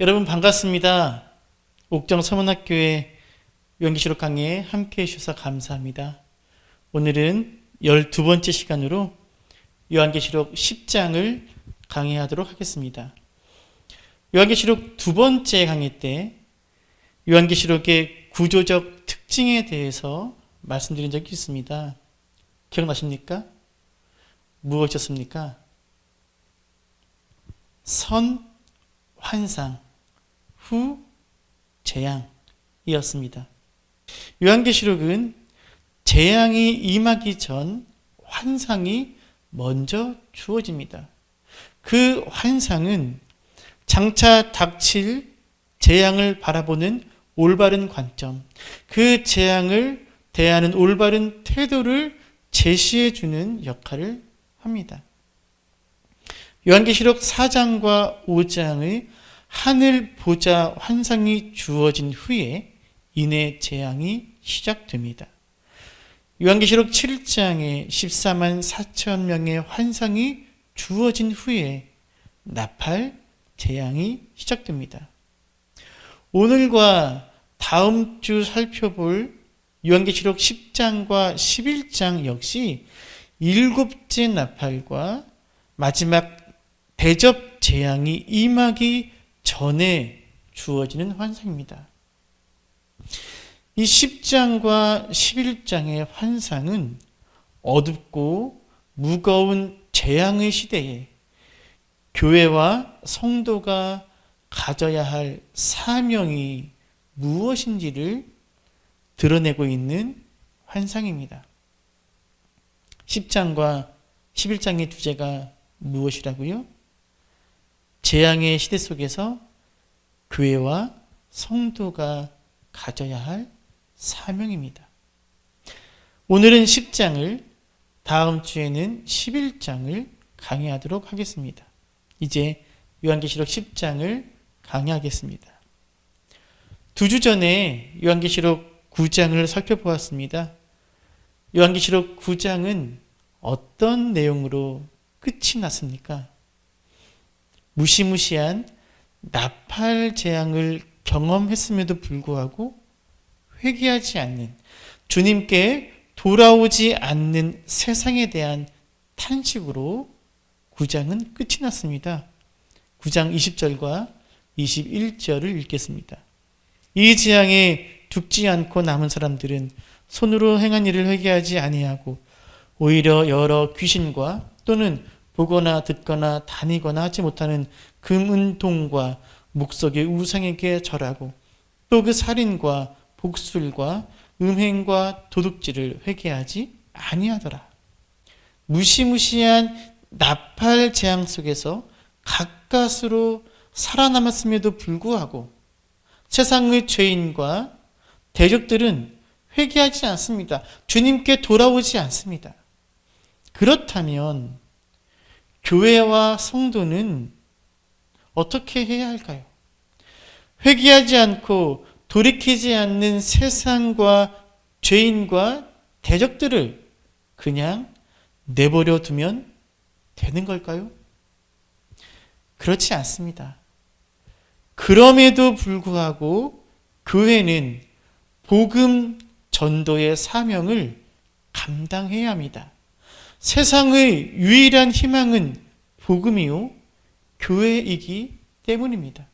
여러분 반갑습니다. 옥정 서문학교의 연기시록 강의에 함께 해 주셔서 감사합니다. 오늘은 12번째 시간으로 요한계시록 10장을 강의하도록 하겠습니다. 요한계시록 두 번째 강의 때 요한계시록의 구조적 특징에 대해서 말씀드린 적이 있습니다. 기억나십니까? 무엇이었습니까? 선, 환상, 후, 재앙이었습니다. 요한계시록은 재앙이 임하기 전 환상이 먼저 주어집니다. 그 환상은 장차 닥칠 재앙을 바라보는 올바른 관점, 그 재앙을 대하는 올바른 태도를 제시해 주는 역할을 합니다. 요한계시록 4장과 5장의 하늘 보자 환상이 주어진 후에 인해 재앙이 시작됩니다. 요한계시록 7장에 14만 4천 명의 환상이 주어진 후에 나팔 재앙이 시작됩니다. 오늘과 다음 주 살펴볼 요한계시록 10장과 11장 역시 일곱째 나팔과 마지막 대접 재앙이 임하기 전에 주어지는 환상입니다. 이 10장과 11장의 환상은 어둡고 무거운 재앙의 시대에 교회와 성도가 가져야 할 사명이 무엇인지를 드러내고 있는 환상입니다. 10장과 11장의 주제가 무엇이라고요? 재앙의 시대 속에서 교회와 성도가 가져야 할 사명입니다. 오늘은 10장을 다음 주에는 11장을 강의하도록 하겠습니다. 이제 요한계시록 10장을 강의하겠습니다. 두 주 전에 요한계시록 9장을 살펴보았습니다. 요한계시록 9장은 어떤 내용으로 끝이 났습니까? 무시무시한 나팔 재앙을 경험했음에도 불구하고 회개하지 않는 주님께 돌아오지 않는 세상에 대한 탄식으로 9장은 끝이 났습니다. 9장 20절과 21절을 읽겠습니다. 이 재앙에 죽지 않고 남은 사람들은 손으로 행한 일을 회개하지 아니하고 오히려 여러 귀신과 또는 보거나 듣거나 다니거나 하지 못하는 금은동과 목석의 우상에게 절하고 또 그 살인과 복술과 음행과 도둑질을 회개하지 아니하더라. 무시무시한 나팔 재앙 속에서 가까스로 살아남았음에도 불구하고 세상의 죄인과 대적들은 회개하지 않습니다. 주님께 돌아오지 않습니다. 그렇다면 교회와 성도는 어떻게 해야 할까요? 회개하지 않고 돌이키지 않는 세상과 죄인과 대적들을 그냥 내버려 두면 되는 걸까요? 그렇지 않습니다. 그럼에도 불구하고 교회는 복음 전도의 사명을 감당해야 합니다. 세상의 유일한 희망은 복음이요 교회이기 때문입니다.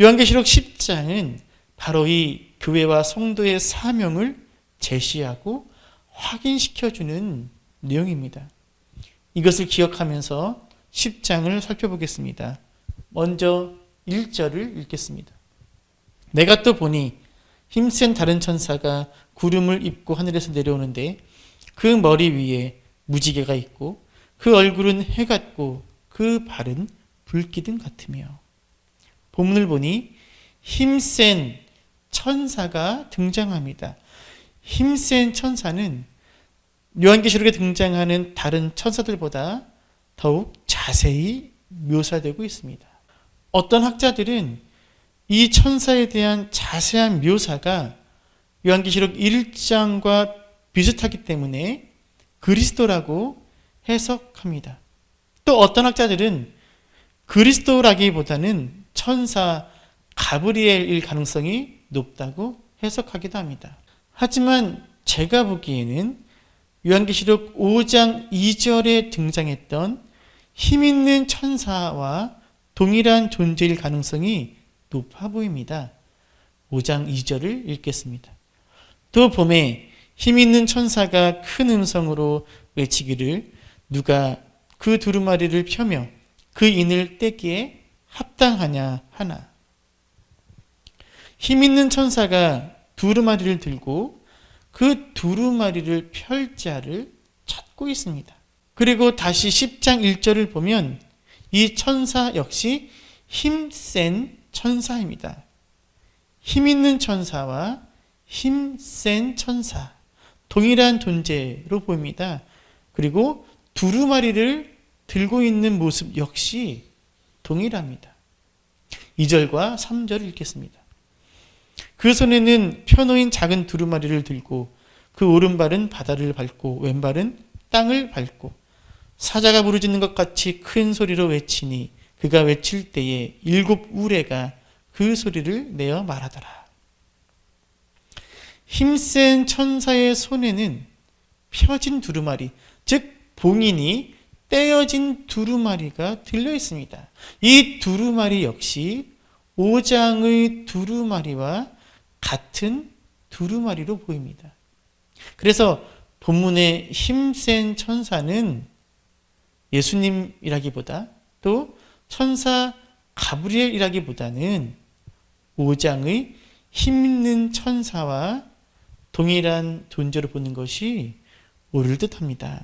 요한계시록 10장은 바로 이 교회와 성도의 사명을 제시하고 확인시켜 주는 내용입니다. 이것을 기억하면서 10장을 살펴보겠습니다. 먼저 1절을 읽겠습니다. 내가 또 보니 힘센 다른 천사가 구름을 입고 하늘에서 내려오는데 그 머리 위에 무지개가 있고 그 얼굴은 해 같고 그 발은 불기둥 같으며 본문을 보니 힘센 천사가 등장합니다. 힘센 천사는 요한계시록에 등장하는 다른 천사들보다 더욱 자세히 묘사되고 있습니다. 어떤 학자들은 이 천사에 대한 자세한 묘사가 요한계시록 1장과 비슷하기 때문에 그리스도라고 해석합니다. 또 어떤 학자들은 그리스도라기보다는 천사 가브리엘일 가능성이 높다고 해석하기도 합니다. 하지만 제가 보기에는 요한계시록 5장 2절에 등장했던 힘 있는 천사와 동일한 존재일 가능성이 높아 보입니다. 5장 2절을 읽겠습니다. 또 봄에 힘 있는 천사가 큰 음성으로 외치기를 누가 그 두루마리를 펴며 그 인을 떼기에 합당하냐 하나. 힘 있는 천사가 두루마리를 들고 그 두루마리를 펼 자를 찾고 있습니다. 그리고 다시 10장 1절을 보면 이 천사 역시 힘센 천사입니다. 힘 있는 천사와 힘센 천사. 동일한 존재로 보입니다. 그리고 두루마리를 들고 있는 모습 역시 동일합니다. 2절과 3절을 읽겠습니다. 그 손에는 펴놓인 작은 두루마리를 들고 그 오른발은 바다를 밟고 왼발은 땅을 밟고 사자가 부르짖는 것 같이 큰 소리로 외치니 그가 외칠 때에 일곱 우레가 그 소리를 내어 말하더라. 힘센 천사의 손에는 펴진 두루마리, 즉 봉인이 떼어진 두루마리가 들려 있습니다. 이 두루마리 역시 오장의 두루마리와 같은 두루마리로 보입니다. 그래서 본문의 힘센 천사는 예수님이라기보다 또 천사 가브리엘이라기보다는 오장의 힘 있는 천사와 동일한 존재로 보는 것이 옳을 듯합니다.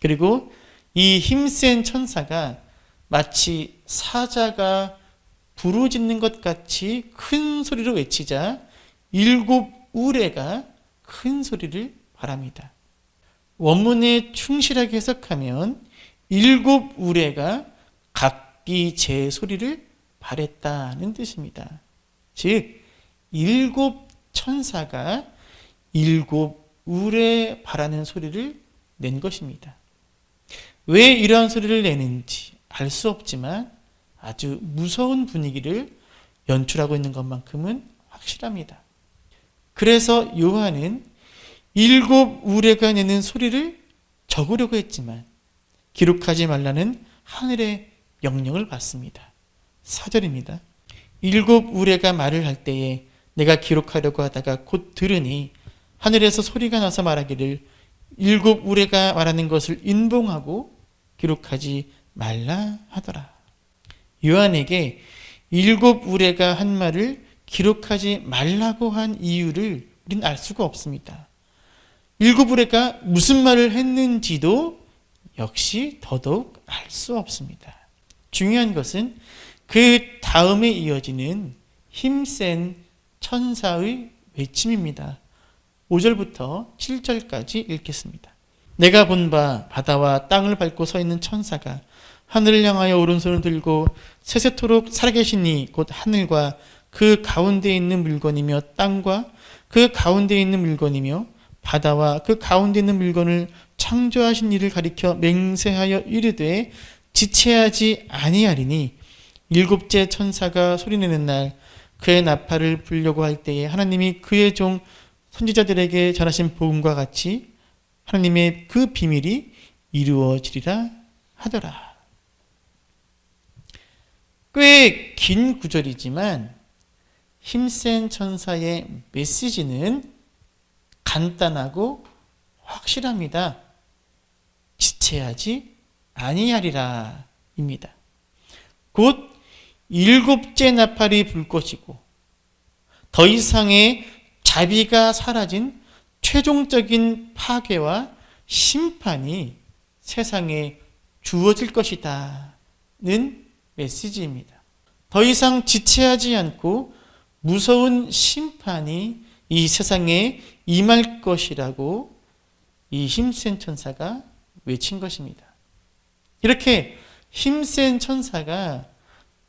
그리고 이 힘센 천사가 마치 사자가 부르짖는 것 같이 큰 소리로 외치자 일곱 우레가 큰 소리를 바랍니다. 원문에 충실하게 해석하면 일곱 우레가 각기 제 소리를 발했다는 뜻입니다. 즉 일곱 천사가 일곱 우레 바라는 소리를 낸 것입니다. 왜 이러한 소리를 내는지 알 수 없지만 아주 무서운 분위기를 연출하고 있는 것만큼은 확실합니다. 그래서 요한은 일곱 우레가 내는 소리를 적으려고 했지만 기록하지 말라는 하늘의 명령을 받습니다. 사절입니다. 일곱 우레가 말을 할 때에 내가 기록하려고 하다가 곧 들으니 하늘에서 소리가 나서 말하기를 일곱 우레가 말하는 것을 인봉하고 기록하지 말라 하더라. 요한에게 일곱 우레가 한 말을 기록하지 말라고 한 이유를 우리는 알 수가 없습니다. 일곱 우레가 무슨 말을 했는지도 역시 더더욱 알 수 없습니다. 중요한 것은 그 다음에 이어지는 힘센 천사의 외침입니다. 5절부터 7절까지 읽겠습니다. 내가 본 바 바다와 땅을 밟고 서 있는 천사가 하늘을 향하여 오른손을 들고 세세토록 살아계시니 곧 하늘과 그 가운데 있는 물건이며 땅과 그 가운데 있는 물건이며 바다와 그 가운데 있는 물건을 창조하신 이를 가리켜 맹세하여 이르되 지체하지 아니하리니 일곱째 천사가 소리내는 날 그의 나팔을 불려고 할 때에 하나님이 그의 종 선지자들에게 전하신 복음과 같이 하나님의 그 비밀이 이루어지리라 하더라. 꽤 긴 구절이지만 힘센 천사의 메시지는 간단하고 확실합니다. 지체하지 아니하리라 입니다. 곧 일곱째 나팔이 불 것이고 더 이상의 자비가 사라진 최종적인 파괴와 심판이 세상에 주어질 것이다 는 메시지입니다. 더 이상 지체하지 않고 무서운 심판이 이 세상에 임할 것이라고 이 힘센 천사가 외친 것입니다. 이렇게 힘센 천사가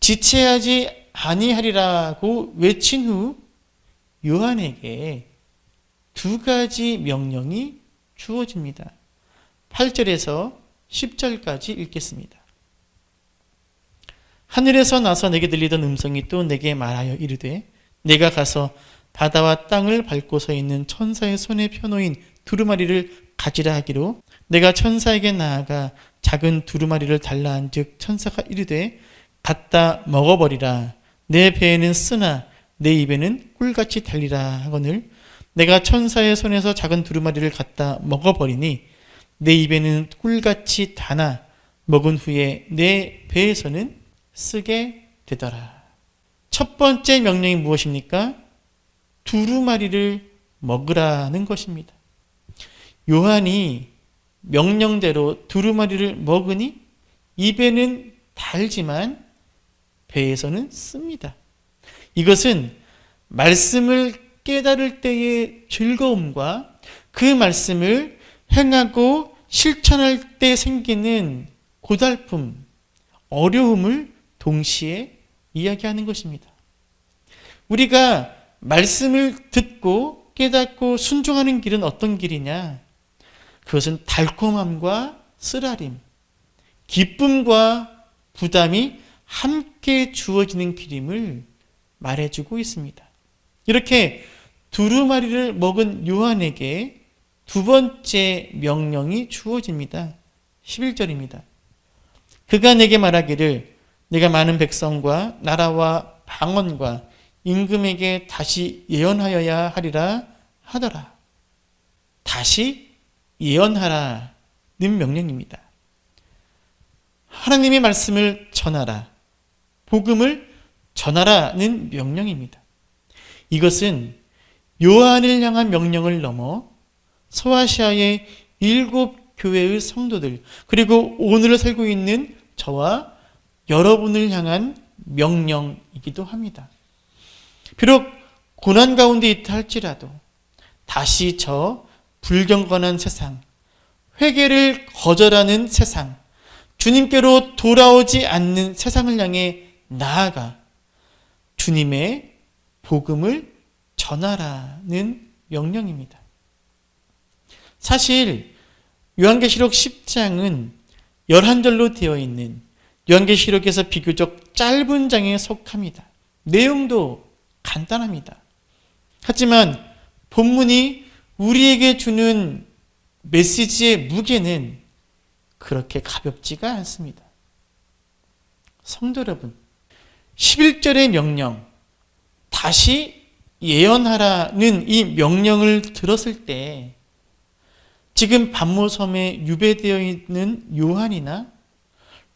지체하지 아니하리라고 외친 후 요한에게 두 가지 명령이 주어집니다. 8절에서 10절까지 읽겠습니다. 하늘에서 나서 내게 들리던 음성이 또 내게 말하여 이르되 내가 가서 바다와 땅을 밟고 서 있는 천사의 손에 펴놓인 두루마리를 가지라 하기로 내가 천사에게 나아가 작은 두루마리를 달라 한즉 천사가 이르되 갖다 먹어버리라 내 배에는 쓰나 내 입에는 꿀같이 달리라 하거늘 내가 천사의 손에서 작은 두루마리를 갖다 먹어버리니 내 입에는 꿀같이 다나 먹은 후에 내 배에서는 쓰게 되더라. 첫 번째 명령이 무엇입니까? 두루마리를 먹으라는 것입니다. 요한이 명령대로 두루마리를 먹으니 입에는 달지만 배에서는 씁니다. 이것은 말씀을 깨달을 때의 즐거움과 그 말씀을 행하고 실천할 때 생기는 고달픔, 어려움을 동시에 이야기하는 것입니다. 우리가 말씀을 듣고 깨닫고 순종하는 길은 어떤 길이냐? 그것은 달콤함과 쓰라림, 기쁨과 부담이 함께 주어지는 길임을 말해주고 있습니다. 이렇게 두루마리를 먹은 요한에게 두 번째 명령이 주어집니다. 11절입니다. 그가 내게 말하기를 내가 많은 백성과 나라와 방언과 임금에게 다시 예언하여야 하리라 하더라. 다시 예언하라는 명령입니다. 하나님의 말씀을 전하라. 복음을 전하라는 명령입니다. 이것은 요한을 향한 명령을 넘어 소아시아의 일곱 교회의 성도들 그리고 오늘 살고 있는 저와 여러분을 향한 명령이기도 합니다. 비록 고난 가운데 있다 할지라도 다시 저 불경건한 세상, 회개를 거절하는 세상, 주님께로 돌아오지 않는 세상을 향해 나아가 주님의 복음을 전하라는 명령입니다. 사실 요한계시록 10장은 11절로 되어 있는 요한계시록에서 비교적 짧은 장에 속합니다. 내용도 간단합니다. 하지만 본문이 우리에게 주는 메시지의 무게는 그렇게 가볍지가 않습니다. 성도 여러분, 11절의 명령, 다시 예언하라는 이 명령을 들었을 때 지금 반모섬에 유배되어 있는 요한이나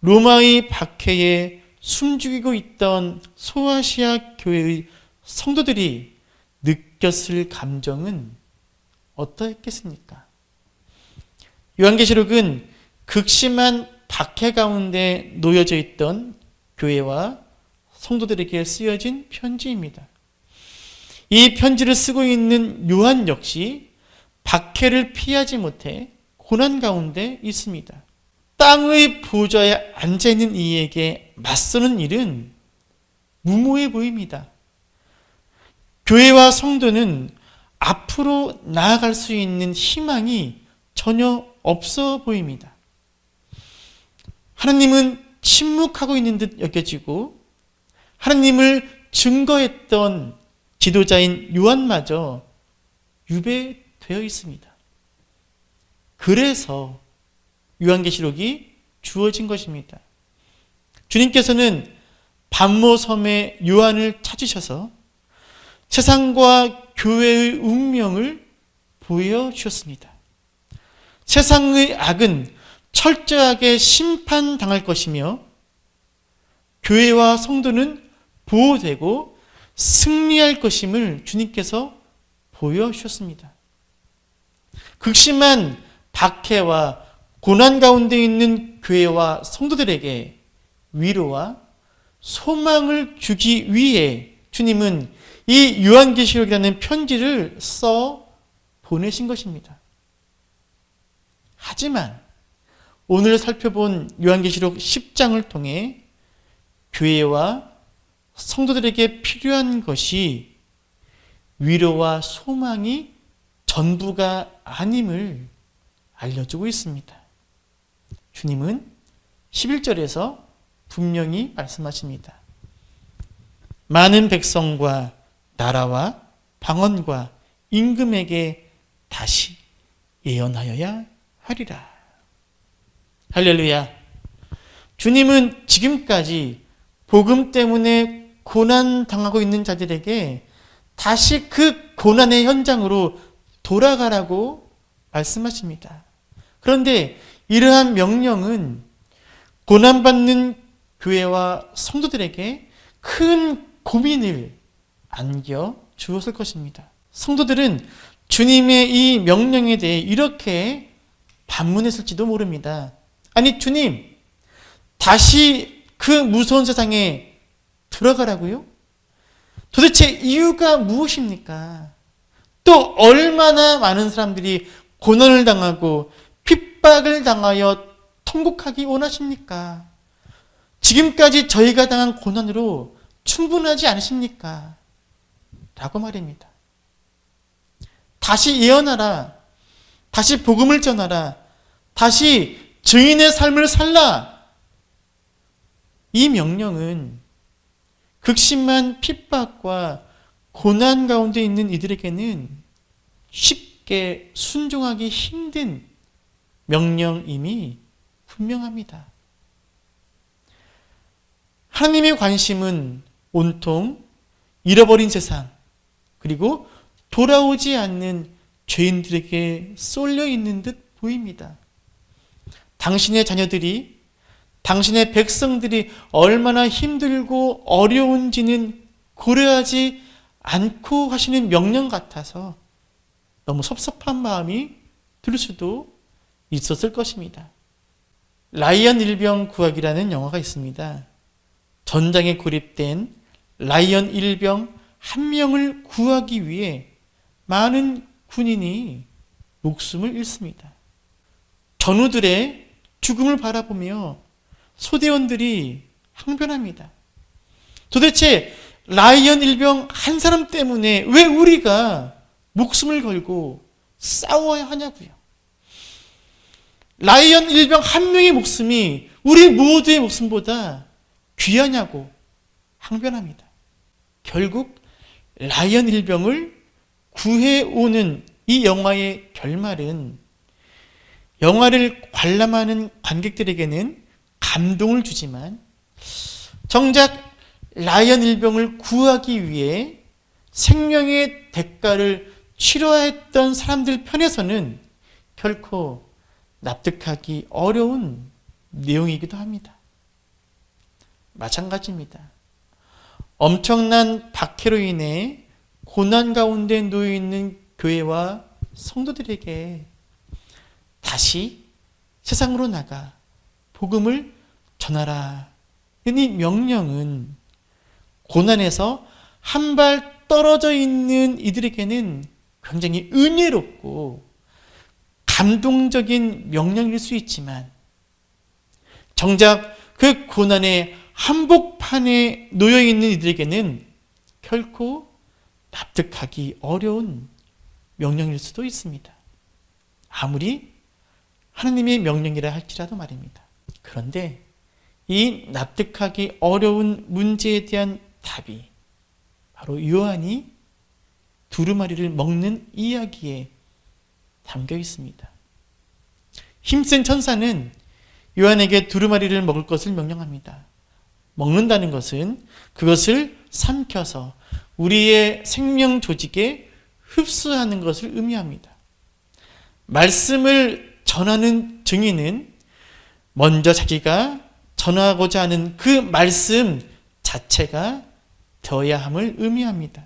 로마의 박해에 숨죽이고 있던 소아시아 교회의 성도들이 느꼈을 감정은 어떠했겠습니까? 요한계시록은 극심한 박해 가운데 놓여져 있던 교회와 성도들에게 쓰여진 편지입니다. 이 편지를 쓰고 있는 요한 역시 박해를 피하지 못해 고난 가운데 있습니다. 땅의 보좌에 앉아 있는 이에게 맞서는 일은 무모해 보입니다. 교회와 성도는 앞으로 나아갈 수 있는 희망이 전혀 없어 보입니다. 하나님은 침묵하고 있는 듯 여겨지고 하나님을 증거했던 지도자인 요한마저 유배되어 있습니다. 그래서 요한계시록이 주어진 것입니다. 주님께서는 반모섬의 요한을 찾으셔서 세상과 교회의 운명을 보여주셨습니다. 세상의 악은 철저하게 심판당할 것이며 교회와 성도는 보호되고 승리할 것임을 주님께서 보여주셨습니다. 극심한 박해와 고난 가운데 있는 교회와 성도들에게 위로와 소망을 주기 위해 주님은 이 요한계시록이라는 편지를 써 보내신 것입니다. 하지만 오늘 살펴본 요한계시록 10장을 통해 교회와 성도들에게 필요한 것이 위로와 소망이 전부가 아님을 알려주고 있습니다. 주님은 11절에서 분명히 말씀하십니다. 많은 백성과 나라와 방언과 임금에게 다시 예언하여야 하리라. 할렐루야. 주님은 지금까지 복음 때문에 고난 당하고 있는 자들에게 다시 그 고난의 현장으로 돌아가라고 말씀하십니다. 그런데 이러한 명령은 고난받는 교회와 성도들에게 큰 고민을 안겨 주었을 것입니다. 성도들은 주님의 이 명령에 대해 이렇게 반문했을지도 모릅니다. 아니, 주님, 다시 그 무서운 세상에 들어가라고요? 도대체 이유가 무엇입니까? 또 얼마나 많은 사람들이 고난을 당하고 핍박을 당하여 통곡하기 원하십니까? 지금까지 저희가 당한 고난으로 충분하지 않으십니까? 라고 말입니다. 다시 예언하라. 다시 복음을 전하라. 다시 증인의 삶을 살라. 이 명령은 극심한 핍박과 고난 가운데 있는 이들에게는 쉽게 순종하기 힘든 명령임이 분명합니다. 하나님의 관심은 온통 잃어버린 세상, 그리고 돌아오지 않는 죄인들에게 쏠려 있는 듯 보입니다. 당신의 자녀들이, 당신의 백성들이 얼마나 힘들고 어려운지는 고려하지 않고 하시는 명령 같아서 너무 섭섭한 마음이 들 수도 있었을 것입니다. 라이언 일병 구하기라는 영화가 있습니다. 전장에 고립된 라이언 일병 한 명을 구하기 위해 많은 군인이 목숨을 잃습니다. 전우들의 죽음을 바라보며 소대원들이 항변합니다. 도대체 라이언 일병 한 사람 때문에 왜 우리가 목숨을 걸고 싸워야 하냐고요. 라이언 일병 한 명의 목숨이 우리 모두의 목숨보다 귀하냐고 항변합니다. 결국 라이언 일병을 구해오는 이 영화의 결말은 영화를 관람하는 관객들에게는 감동을 주지만 정작 라이언 일병을 구하기 위해 생명의 대가를 치러했던 사람들 편에서는 결코 납득하기 어려운 내용이기도 합니다. 마찬가지입니다. 엄청난 박해로 인해 고난 가운데 놓여 있는 교회와 성도들에게 다시 세상으로 나가 복음을 전하라. 이 명령은 고난에서 한 발 떨어져 있는 이들에게는 굉장히 은혜롭고 감동적인 명령일 수 있지만 정작 그 고난의 한복판에 놓여 있는 이들에게는 결코 납득하기 어려운 명령일 수도 있습니다. 아무리 하나님의 명령이라 할지라도 말입니다. 그런데 이 납득하기 어려운 문제에 대한 답이 바로 요한이 두루마리를 먹는 이야기에 담겨 있습니다. 힘센 천사는 요한에게 두루마리를 먹을 것을 명령합니다. 먹는다는 것은 그것을 삼켜서 우리의 생명 조직에 흡수하는 것을 의미합니다. 말씀을 전하는 증인은 먼저 자기가 전하고자 하는 그 말씀 자체가 되어야 함을 의미합니다.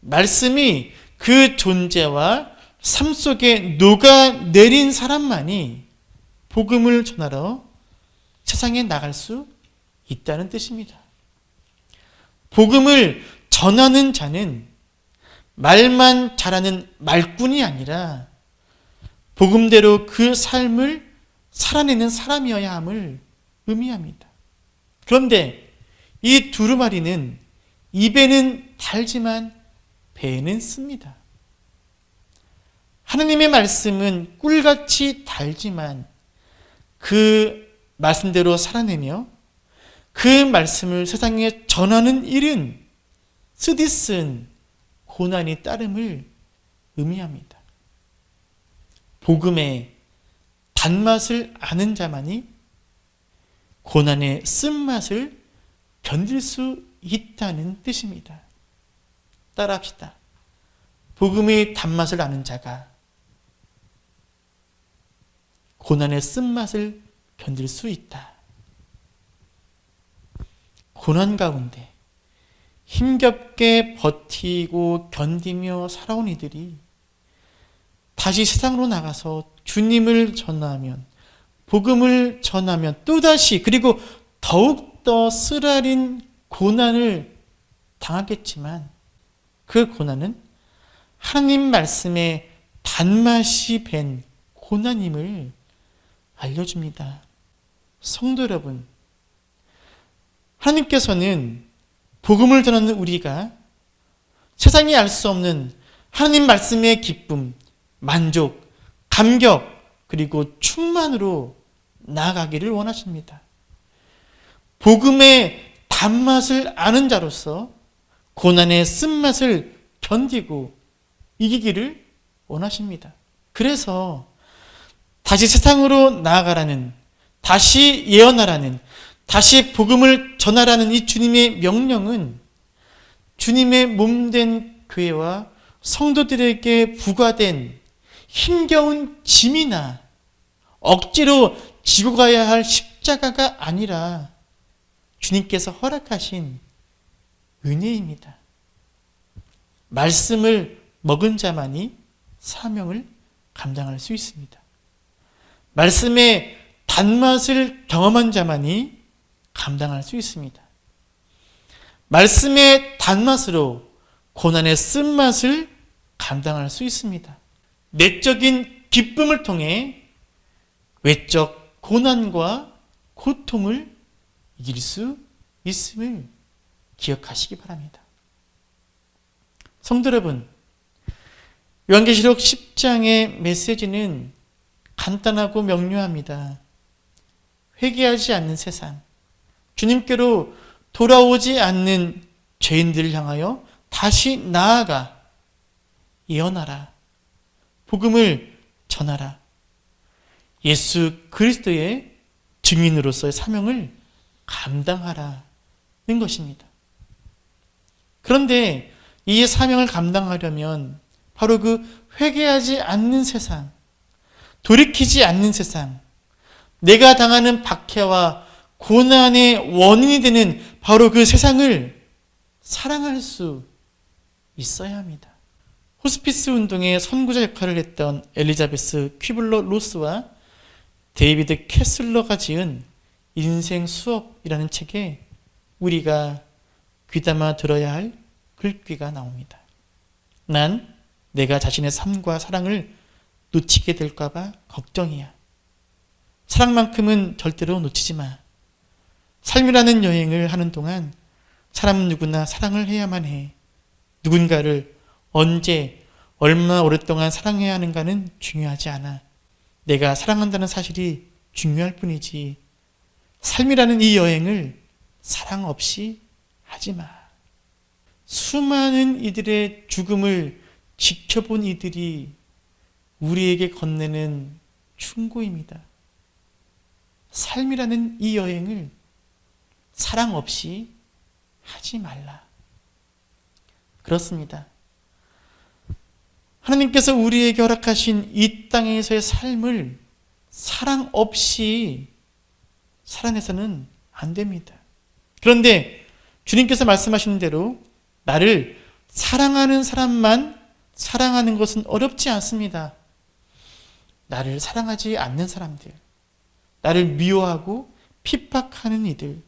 말씀이 그 존재와 삶 속에 녹아내린 사람만이 복음을 전하러 세상에 나갈 수 있다는 뜻입니다. 복음을 전하는 자는 말만 잘하는 말꾼이 아니라 복음대로 그 삶을 살아내는 사람이어야 함을 의미합니다. 그런데 이 두루마리는 입에는 달지만 배에는 씁니다. 하느님의 말씀은 꿀같이 달지만 그 말씀대로 살아내며 그 말씀을 세상에 전하는 일은 쓰디쓴 고난이 따름을 의미합니다. 복음의 단맛을 아는 자만이 고난의 쓴맛을 견딜 수 있다는 뜻입니다. 따라합시다. 복음의 단맛을 아는 자가 고난의 쓴맛을 견딜 수 있다. 고난 가운데 힘겹게 버티고 견디며 살아온 이들이 다시 세상으로 나가서 주님을 전하면 복음을 전하면 또다시 그리고 더욱더 쓰라린 고난을 당하겠지만 그 고난은 하나님 말씀의 단맛이 밴 고난임을 알려줍니다. 성도 여러분, 하나님께서는 복음을 전하는 우리가 세상이 알 수 없는 하나님 말씀의 기쁨, 만족, 감격, 그리고 충만으로 나아가기를 원하십니다. 복음의 단맛을 아는 자로서 고난의 쓴맛을 견디고 이기기를 원하십니다. 그래서 다시 세상으로 나아가라는, 다시 예언하라는, 다시 복음을 전하라는 이 주님의 명령은 주님의 몸된 교회와 성도들에게 부과된 힘겨운 짐이나 억지로 지고 가야 할 십자가가 아니라 주님께서 허락하신 은혜입니다. 말씀을 먹은 자만이 사명을 감당할 수 있습니다. 말씀의 단맛을 경험한 자만이 감당할 수 있습니다. 말씀의 단맛으로 고난의 쓴맛을 감당할 수 있습니다. 내적인 기쁨을 통해 외적 고난과 고통을 이길 수 있음을 기억하시기 바랍니다. 성도 여러분, 요한계시록 10장의 메시지는 간단하고 명료합니다. 회개하지 않는 세상, 주님께로 돌아오지 않는 죄인들을 향하여 다시 나아가 예언하라. 복음을 전하라. 예수 그리스도의 증인으로서의 사명을 감당하라는 것입니다. 그런데 이 사명을 감당하려면 바로 그 회개하지 않는 세상, 돌이키지 않는 세상, 내가 당하는 박해와 고난의 원인이 되는 바로 그 세상을 사랑할 수 있어야 합니다. 호스피스 운동의 선구자 역할을 했던 엘리자베스 퀴블러 로스와 데이비드 캐슬러가 지은 인생 수업이라는 책에 우리가 귀담아 들어야 할 글귀가 나옵니다. 난 내가 자신의 삶과 사랑을 놓치게 될까봐 걱정이야. 사랑만큼은 절대로 놓치지 마. 삶이라는 여행을 하는 동안 사람은 누구나 사랑을 해야만 해. 누군가를 언제, 얼마나 오랫동안 사랑해야 하는가는 중요하지 않아. 내가 사랑한다는 사실이 중요할 뿐이지. 삶이라는 이 여행을 사랑 없이 하지 마. 수많은 이들의 죽음을 지켜본 이들이 우리에게 건네는 충고입니다. 삶이라는 이 여행을 사랑 없이 하지 말라. 그렇습니다. 하나님께서 우리에게 허락하신 이 땅에서의 삶을 사랑 없이 살아내서는 안 됩니다. 그런데 주님께서 말씀하시는 대로 나를 사랑하는 사람만 사랑하는 것은 어렵지 않습니다. 나를 사랑하지 않는 사람들, 나를 미워하고 핍박하는 이들,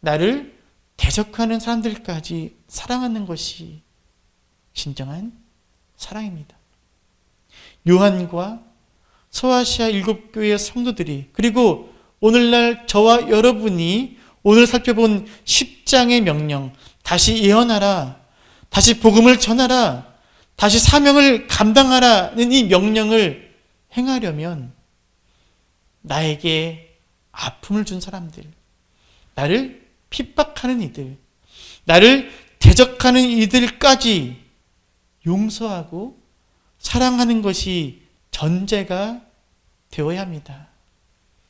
나를 대적하는 사람들까지 사랑하는 것이 진정한 사랑입니다. 요한과 소아시아 일곱 교회 성도들이 그리고 오늘날 저와 여러분이 오늘 살펴본 10장의 명령 다시 예언하라 다시 복음을 전하라 다시 사명을 감당하라는 이 명령을 행하려면 나에게 아픔을 준 사람들 나를 핍박하는 이들 나를 대적하는 이들까지 용서하고 사랑하는 것이 전제가 되어야 합니다.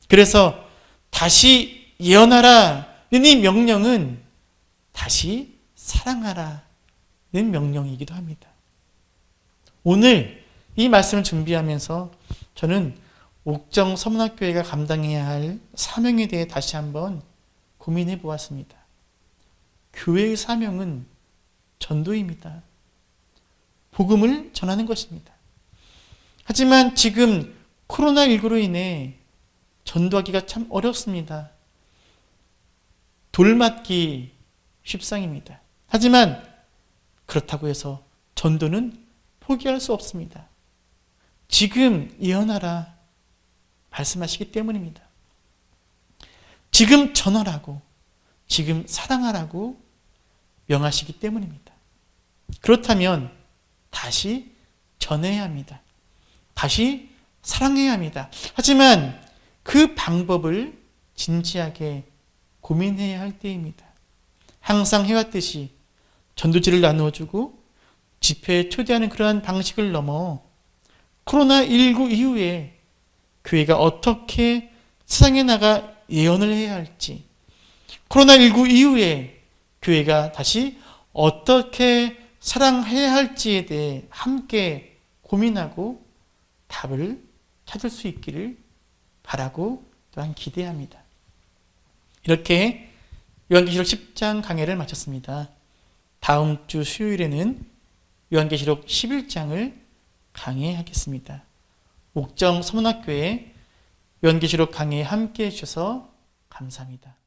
그래서 다시 예언하라는 이 명령은 다시 사랑하라는 명령이기도 합니다. 오늘 이 말씀을 준비하면서 저는 옥정 서문학교회가 감당해야 할 사명에 대해 다시 한번 고민해 보았습니다. 교회의 사명은 전도입니다. 복음을 전하는 것입니다. 하지만 지금 코로나19로 인해 전도하기가 참 어렵습니다. 돌맞기 쉽상입니다. 하지만 그렇다고 해서 전도는 포기할 수 없습니다. 지금 예언하라 말씀하시기 때문입니다. 지금 전하라고, 지금 사랑하라고 명하시기 때문입니다. 그렇다면 다시 전해야 합니다. 다시 사랑해야 합니다. 하지만 그 방법을 진지하게 고민해야 할 때입니다. 항상 해왔듯이 전도지를 나누어주고 집회에 초대하는 그러한 방식을 넘어 코로나19 이후에 교회가 어떻게 세상에 나가 예언을 해야 할지, 코로나19 이후에 교회가 다시 어떻게 사랑해야 할지에 대해 함께 고민하고 답을 찾을 수 있기를 바라고 또한 기대합니다. 이렇게 요한계시록 10장 강해를 마쳤습니다. 다음 주 수요일에는 요한계시록 11장을 강해하겠습니다. 옥정 서문학교에 요한계시록 강해에 함께 해주셔서 감사합니다.